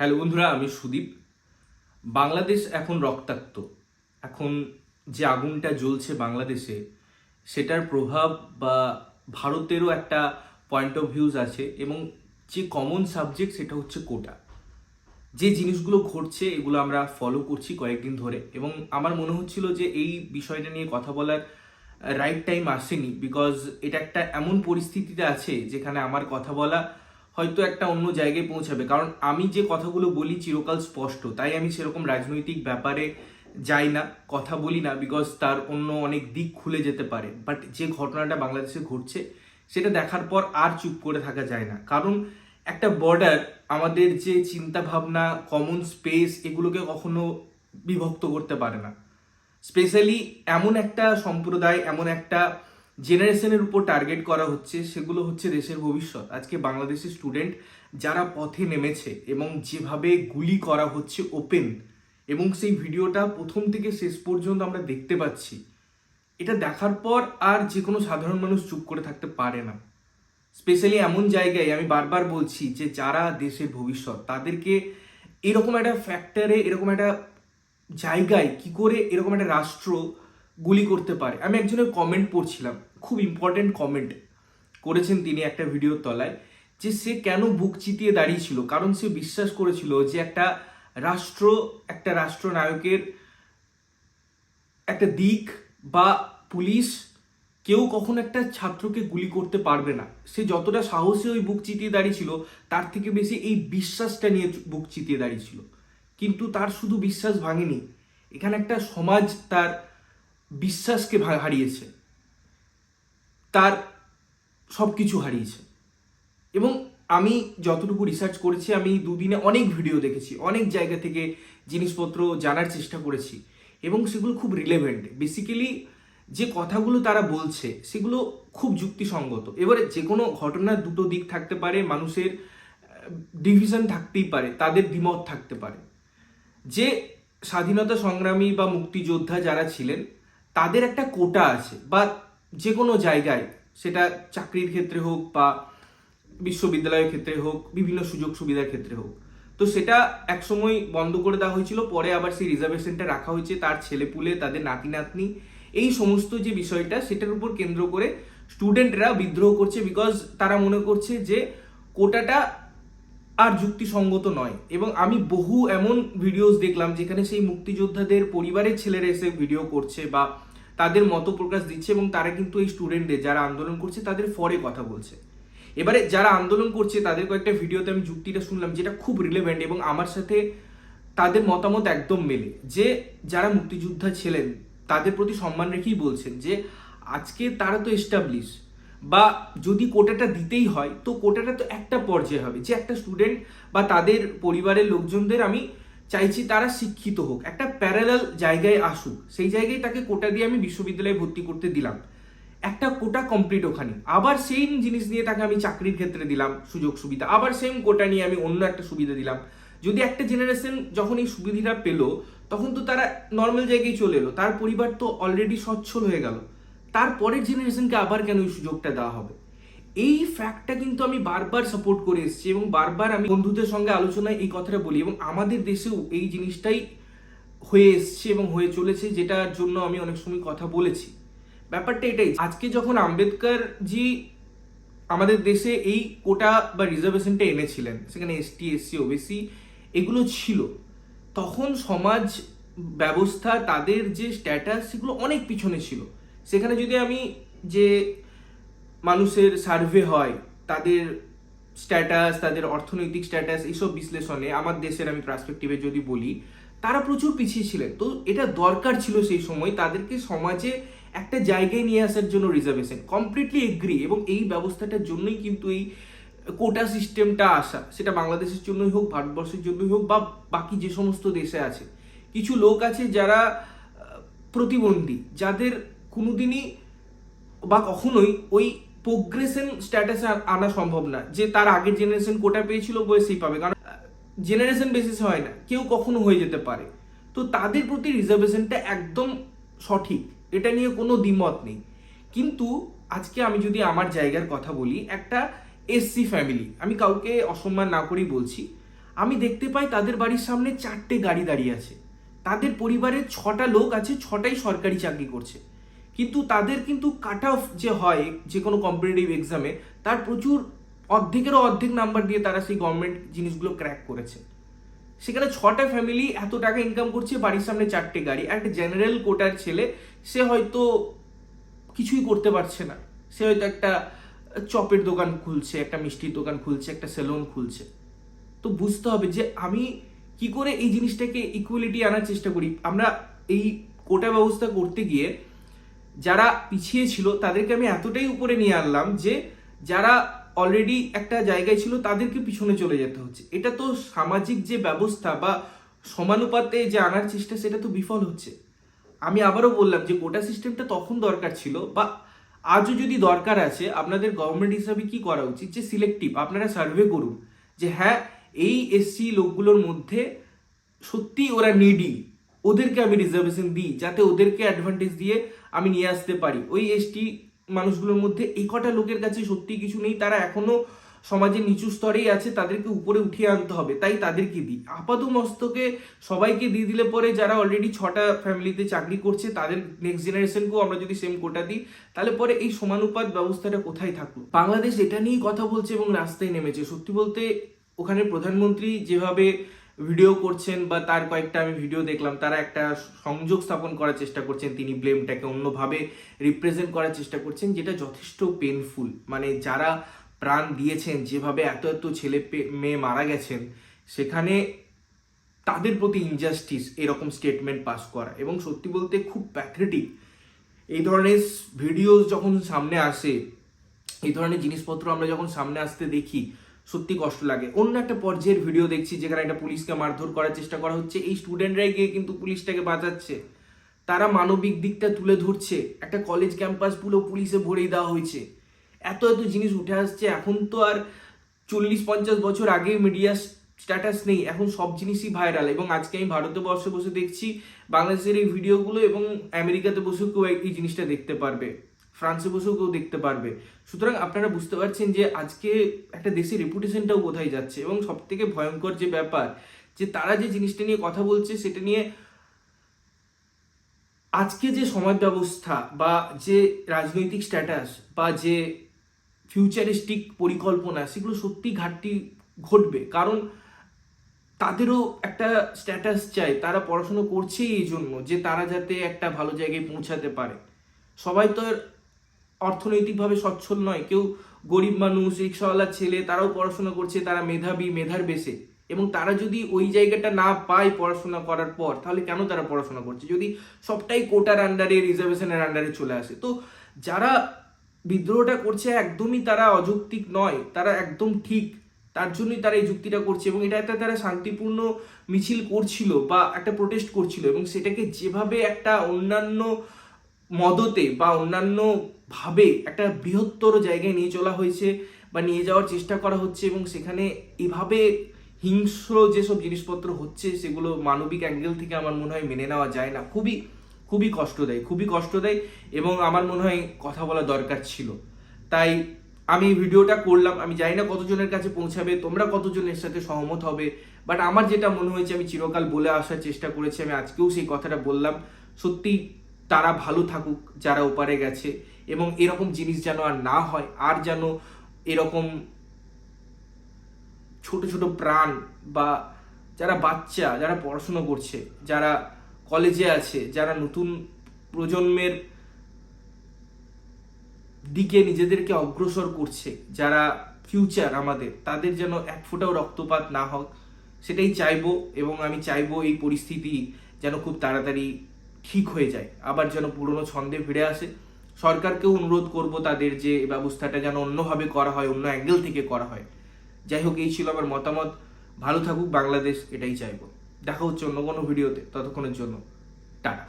Hello বন্ধুরা, আমি সুদীপ। বাংলাদেশ এখন রক্তাক্ত। এখন যে আগুনটা জ্বলছে বাংলাদেশে, সেটার প্রভাব বা ভারতেরও একটা পয়েন্ট অফ ভিউজ আছে এবং যে কমন সাবজেক্ট সেটা হচ্ছে কোটা। যে জিনিসগুলো ঘটছে, এগুলো আমরা ফলো করছি কয়েকদিন ধরে এবং আমার মনে হচ্ছিল যে এই বিষয়টা নিয়ে কথা বলার রাইট টাইম আসেনি বিকজ এটা একটা এমন পরিস্থিতিতে আছে যেখানে আমার কথা বলা হয়তো একটা অন্য জায়গায় পৌঁছাবে। কারণ আমি যে কথাগুলো বলি চিরকাল স্পষ্ট, তাই আমি সেরকম রাজনৈতিক ব্যাপারে যাই না, কথা বলি না বিকজ তার অন্য অনেক দিক খুলে যেতে পারে। বাট যে ঘটনাটা বাংলাদেশে ঘটছে, সেটা দেখার পর আর চুপ করে থাকা যায় না। কারণ একটা বর্ডার আমাদের যে চিন্তা ভাবনা কমন স্পেস এগুলোকে কখনো বিভক্ত করতে পারে না। স্পেশালি এমন একটা সম্প্রদায়, এমন একটা জেনারেশনের উপর টার্গেট করা হচ্ছে, সেগুলো হচ্ছে দেশের ভবিষ্যৎ। আজকে বাংলাদেশের স্টুডেন্ট যারা পথে নেমেছে এবং যেভাবে গুলি করা হচ্ছে ওপেন, এবং সেই ভিডিওটা প্রথম থেকে শেষ পর্যন্ত আমরা দেখতে পাচ্ছি, এটা দেখার পর আর যে কোনো সাধারণ মানুষ চুপ করে থাকতে পারে না। স্পেশালি এমন জায়গায় আমি বারবার বলছি যে যারা দেশের ভবিষ্যৎ, তাদেরকে এরকম একটা ফ্যাক্টরে এরকম একটা জায়গায় কি করে এরকম একটা রাষ্ট্র গুলি করতে পারে। আমি একজনের কমেন্ট পড়ছিলাম খুব ইম্পর্টেন্ট কমেন্ট করেছেন তিনি একটা ভিডিওর তলায়, যে সে কেন বুক চিতিয়ে দাঁড়িয়েছিল। কারণ সে বিশ্বাস করেছিল যে একটা রাষ্ট্র, একটা রাষ্ট্রনায়কের একটা দিক বা পুলিশ কেউ কখনো একটা ছাত্রকে গুলি করতে পারবে না। সে যতটা সাহসী ওই বুক চিতিয়ে দাঁড়িয়েছিল, তার থেকে বেশি এই বিশ্বাসটা নিয়ে বুক চিতিয়ে দাঁড়িয়েছিল। কিন্তু তার শুধু বিশ্বাস ভাঙেনি, এখানে একটা সমাজ তার বিশ্বাসকে হারিয়েছে। তার সব কিছু হারিয়েছে। এবং আমি যতটুকু রিসার্চ করেছি, আমি দুদিনে অনেক ভিডিও দেখেছি, অনেক জায়গা থেকে জিনিসপত্র জানার চেষ্টা করেছি এবং সেগুলো খুব রিলেভেন্ট বেসিক্যালি যে কথাগুলো তারা বলছে, সেগুলো খুব যুক্তিসঙ্গত। এবারে যে কোনো ঘটনার দুটো দিক থাকতে পারে, মানুষের ডিভিশন থাকতেই পারে, তাদের দ্বিমত থাকতে পারে। যে স্বাধীনতা সংগ্রামী বা মুক্তিযোদ্ধা যারা ছিলেন, তাদের একটা কোটা আছে, বা যে কোনো জায়গায়, সেটা চাকরির ক্ষেত্রে হোক বা বিশ্ববিদ্যালয়ের ক্ষেত্রে হোক, বিভিন্ন সুযোগ সুবিধার ক্ষেত্রে হোক। তো সেটা একসময় বন্ধ করে দেওয়া হয়েছিল, পরে আবার সেই রিজার্ভেশনটা রাখা হয়েছে, তার ছেলেপুলে তাদের নাতি নাতনি, এই সমস্ত যে বিষয়টা, সেটার উপর কেন্দ্র করে স্টুডেন্টরা বিদ্রোহ করছে বিকজ তারা মনে করছে যে কোটাটা আর যুক্তিসঙ্গত নয়। এবং আমি বহু এমন ভিডিওস দেখলাম, যেখানে সেই মুক্তিযোদ্ধাদের পরিবারের ছেলেরা এসে ভিডিও করছে বা তাদের মত প্রকাশ দিচ্ছে এবং তারা কিন্তু এই স্টুডেন্টদের যারা আন্দোলন করছে তাদের ফরে কথা বলছে। এবারে যারা আন্দোলন করছে তাদের কয়েকটা ভিডিওতে আমি যুক্তিটা শুনলাম যেটা খুব রিলেভেন্ট এবং আমার সাথে তাদের মতামত একদম মেলে। যে যারা মুক্তিযোদ্ধা ছিলেন, তাদের প্রতি সম্মান রেখেই বলছেন যে, আজকে তারা তো এস্টাবলিশ বা যদি কোটাটা দিতেই হয়, তো কোটাটা তো একটা পর্যায়ে হবে। যে একটা স্টুডেন্ট বা তাদের পরিবারের লোকজনদের আমি চাইছি তারা শিক্ষিত হোক। একটা প্যারালাল জায়গায় আসুক, সেই জায়গায় তাকে কোটা দিয়ে আমি বিশ্ববিদ্যালয়ে ভর্তি করতে দিলাম। একটা কোটা কমপ্লিট ওখানে। আবার সেম জিনিস নিয়ে তাকে আমি চাকরির ক্ষেত্রে দিলাম, সুযোগ সুবিধা। আবার সেম কোটা নিয়ে আমি অন্য একটা সুবিধা দিলাম। যদি একটা জেনারেশন যখন এই সুবিধাটা পেল, তখন তো তারা নর্মাল জায়গায় চলে এলো। তার পরিবার তো অলরেডি সচ্ছল হয়ে গেল। তারপরের জেনারেশনকে আবার কেন এই সুযোগটা দেওয়া হবে? এই ফ্যাক্টটা কিন্তু আমি বারবার সাপোর্ট করে এসেছি এবং বারবার আমি বন্ধুদের সঙ্গে আলোচনায় এই কথাটা বলি এবং আমাদের দেশেও এই জিনিসটাই হয়ে এসছে এবং হয়ে চলেছে, যেটার জন্য আমি অনেক সময় কথা বলেছি। ব্যাপারটা এটাই, আজকে যখন আম্বেদকর জি আমাদের দেশে এই কোটা বা রিজার্ভেশনটা এনেছিলেন, সেখানে এসটি এসসি ওবিসি এগুলো ছিল, তখন সমাজ ব্যবস্থা, তাদের যে স্ট্যাটাস সেগুলো অনেক পিছনে ছিল। সেখানে যদি আমি যে মানুষের সার্ভে হয়, তাদের স্ট্যাটাস তাদের অর্থনৈতিক স্ট্যাটাস এইসব বিশ্লেষণে, আমার দেশের আমি পার্সপেক্টিভে যদি বলি তারা প্রচুর পিছিয়ে ছিলেন। তো এটা দরকার ছিল সেই সময় তাদেরকে সমাজে একটা জায়গায় নিয়ে আসার জন্য রিজার্ভেশন কমপ্লিটলি এগ্রি এবং এই ব্যবস্থাটার জন্যই কিন্তু এই কোটা সিস্টেমটা আসা। সেটা বাংলাদেশের জন্যই হোক, ভারতবর্ষের জন্যই হোক বা বাকি যে সমস্ত দেশে আছে। কিছু লোক আছে যারা প্রতিবন্ধী, যাদের কোনোদিনই বা কখনোই ওই প্রোগ্রেশন স্ট্যাটাসে আনা সম্ভব না। যে তার আগের জেনারেশন কোটা পেয়েছিল বলে সেই পাবে। কারণ জেনারেশন বেসিস হয় না, কেউ কখনো হয়ে যেতে পারে। তো তাদের প্রতি রিজার্ভেশনটা একদম সঠিক, এটা নিয়ে কোনো দ্বিমত নেই। কিন্তু আজকে আমি যদি আমার জায়গার কথা বলি, একটা এসসি ফ্যামিলি আমি কাউকে অসম্মান না করেই বলছি, আমি দেখতে পাই তাদের বাড়ির সামনে চারটে গাড়ি দাঁড়িয়ে আছে। তাদের পরিবারের ছটা লোক আছে, ছটাই সরকারি চাকরি করছে। কিন্তু তাদের কিন্তু কাট অফ যে হয়, যে কোনো কম্পিটিটিভ এক্সামে তার প্রচুর অর্ধেকেরও অর্ধেক নাম্বার দিয়ে তারা সেই গভর্নমেন্ট জিনিসগুলো ক্র্যাক করেছে। সেখানে ছটা ফ্যামিলি এত টাকা ইনকাম করছে, বাড়ির সামনে চারটে গাড়ি একটা জেনারেল কোটার ছেলে, সে হয়তো কিছুই করতে পারছে না। সে হয়তো একটা চপের দোকান খুলছে, একটা মিষ্টির দোকান খুলছে, একটা সেলুন খুলছে। তো বুঝতে হবে যে আমি কি করে এই জিনিসটাকে ইকুয়ালিটি আনার চেষ্টা করি। আমরা এই কোটা ব্যবস্থা করতে গিয়ে যারা পিছিয়ে ছিল, তাদেরকে আমি এতটাই উপরে নিয়ে আনলাম যে যারা অলরেডি একটা জায়গায় ছিল, তাদেরকে পিছনে চলে যেতে হচ্ছে। এটা তো সামাজিক যে ব্যবস্থা বা সমানুপাতে যে আনার চেষ্টা, সেটা তো বিফল হচ্ছে। আমি আবারও বললাম যে কোটা সিস্টেমটা তখন দরকার ছিল বা আজও যদি দরকার আছে, আপনাদের গভর্নমেন্ট হিসাবে কি করা উচিত? যে সিলেক্টিভ আপনারা সার্ভে করুন যে হ্যাঁ এই এসসি লোকগুলোর মধ্যে সত্যি ওরা নিডি ওদেরকে আমি রিজার্ভেশন দিই, যাতে ওদেরকে অ্যাডভান্টেজ দিয়ে আমি নিয়ে আসতে পারি। ওই এসটি মানুষগুলোর মধ্যে এই কটা লোকের কাছে সত্যি কিছু নেই, তারা এখনও সমাজের নিচু স্তরেই আছে, তাদেরকে উপরে উঠিয়ে আনতে হবে, তাই তাদেরকে দিই। আপাত মস্তকে সবাইকে দিয়ে দিলে পরে যারা অলরেডি ছটা ফ্যামিলিতে চাকরি করছে, তাদের নেক্সট জেনারেশনকেও আমরা যদি সেম কোটা দিই, তাহলে পরে এই সমানুপাত ব্যবস্থাটা কোথায় থাকল বাংলাদেশ এটা নিয়েই কথা বলছে এবং রাস্তায় নেমেছে। সত্যি বলতে ওখানে প্রধানমন্ত্রী যেভাবে ভিডিও করছেন বা তার কয়েকটা আমি ভিডিও দেখলাম, তারা একটা সংযোগ স্থাপন করার চেষ্টা করছেন, তিনি ব্লেমটাকে অন্যভাবে রিপ্রেজেন্ট করার চেষ্টা করছেন, যেটা যথেষ্ট পেনফুল মানে যারা প্রাণ দিয়েছেন, যেভাবে এত এত ছেলে মেয়ে মারা গেছেন, সেখানে তাদের প্রতি ইনজাস্টিস এরকম স্টেটমেন্ট পাস করা। এবং সত্যি বলতে খুব প্যাথেটিক এই ধরনের ভিডিও যখন সামনে আসে, এই ধরনের জিনিসপত্র আমরা যখন সামনে আসতে দেখি সত্যি কষ্ট লাগে। অন্য একটা পর্যায়ের ভিডিও দেখছি যেখানে একটা পুলিশকে মারধর করার চেষ্টা করা হচ্ছে। এই স্টুডেন্টরাই গিয়ে কিন্তু পুলিশটাকে বাঁচাচ্ছে। তারা মানবিক দিকটা তুলে ধরছে। একটা কলেজ ক্যাম্পাস পুরো পুলিশে ভরেই দেওয়া হয়েছে। এত এত জিনিস উঠে আসছে। এখন তো আর চল্লিশ, পঞ্চাশ বছর আগে মিডিয়া স্ট্যাটাস নেই। এখন সব জিনিসই ভাইরাল এবং আজকে আমি ভারতে বর্ষে বসে দেখছি বাংলাদেশের এই ভিডিওগুলো এবং আমেরিকাতে বসে কেউ এই জিনিসটা দেখতে পারবে। ফ্রান্সে বসেও কেউ দেখতে পারবে। সুতরাং আপনারা বুঝতে পারছেন যে আজকে একটা দেশের রেপুটেশনটাও কোথায় যাচ্ছে এবং সব থেকে ভয়ঙ্কর যে ব্যাপার, যে তারা যে জিনিসটা নিয়ে কথা বলছে সেটা নিয়ে আজকে যে সমাজ ব্যবস্থা বা যে রাজনৈতিক স্ট্যাটাস বা যে ফিউচারিস্টিক পরিকল্পনা, সেগুলো সত্যি ঘাটতি ঘটবে। কারণ তাদেরও একটা স্ট্যাটাস চাই, তারা পড়াশুনো করছেই এই জন্য যে তারা যাতে একটা ভালো জায়গায় পৌঁছাতে পারে। সবাই তো অর্থনৈতিকভাবে সচ্ছল নয়। কেউ গরিব মানুষ, রিক্সাওয়ালা ছেলে, তারাও পড়াশোনা করছে, তারা মেধাবী, মেধার বেশে। এবং তারা যদি ওই জায়গাটা না পায় পড়াশোনা করার পর, তাহলে কেন তারা পড়াশোনা করছে? যদি সবটাই কোটার আন্ডারে রিজার্ভেশনের আন্ডারে চলে আসে। তো যারা বিদ্রোহটা করছে, একদমই তারা অযৌক্তিক নয়। তারা একদম ঠিক। তার জন্যই তারা এই যুক্তিটা করছে এবং এটা একটা তারা শান্তিপূর্ণ মিছিল করছিল বা একটা প্রোটেস্ট করছিল এবং সেটাকে যেভাবে একটা অন্যান্য মদতে বা অন্যান্য ভাবে একটা বৃহত্তর জায়গায় নিয়ে চলা হয়েছে বা নিয়ে যাওয়ার চেষ্টা করা হচ্ছে এবং সেখানে এভাবে হিংস্র যেসব জিনিসপত্র হচ্ছে, সেগুলো মানবিক অ্যাঙ্গেল থেকে আমার মনে হয় মেনে নেওয়া যায় না। খুবই খুবই কষ্ট দেয় খুবই কষ্ট দেয় এবং আমার মনে হয় কথা বলা দরকার ছিল। তাই আমি ভিডিওটা করলাম। আমি জানি না কতজনের কাছে পৌঁছাবে, তোমরা কতজনের সাথে সহমত হবে বাট আমার যেটা মনে হয়েছে আমি চিরকাল বলে আসার চেষ্টা করেছি, আমি আজকেও সেই কথাটা বললাম। সত্যি তারা ভালো থাকুক, যারা ওপারে গেছে এবং এরকম জিনিস যেন আর না হয়, আর যেন এরকম ছোট ছোট প্রাণ বা যারা বাচ্চা, যারা পড়াশুনো করছে, যারা কলেজে আছে, যারা নতুন প্রজন্মের দিকে নিজেদেরকে অগ্রসর করছে, যারা ফিউচার আমাদের, তাদের যেন এক ফোঁটাও রক্তপাত না হোক সেটাই চাইব এবং আমি চাইব এই পরিস্থিতি যেন খুব তাড়াতাড়ি ঠিক হয়ে যায়, আবার যেন পুরনো ছন্দে ফিরে আসে। সরকারকেও অনুরোধ করব তাদের যে ব্যবস্থাটা যেন অন্যভাবে করা হয়, অন্য অ্যাঙ্গেল থেকে করা হয়। যাই হোক, এই ছিল আমার মতামত। ভালো থাকুক, বাংলাদেশ, এটাই চাইব। দেখা হচ্ছে অন্য কোনো ভিডিওতে ততক্ষণের জন্য, টাটা।